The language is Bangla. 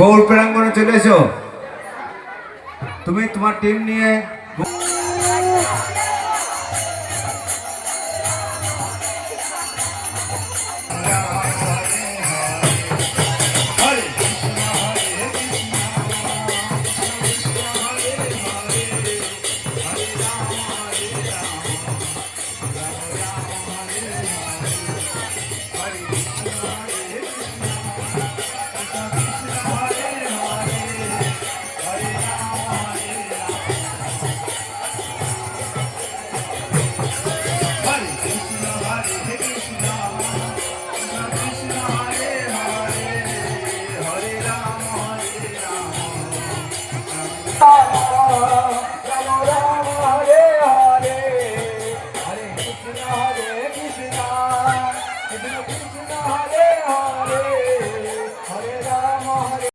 গৌর প্রাঙ্গনে চলে এসো। তুমি তোমার টিম নিয়ে हरे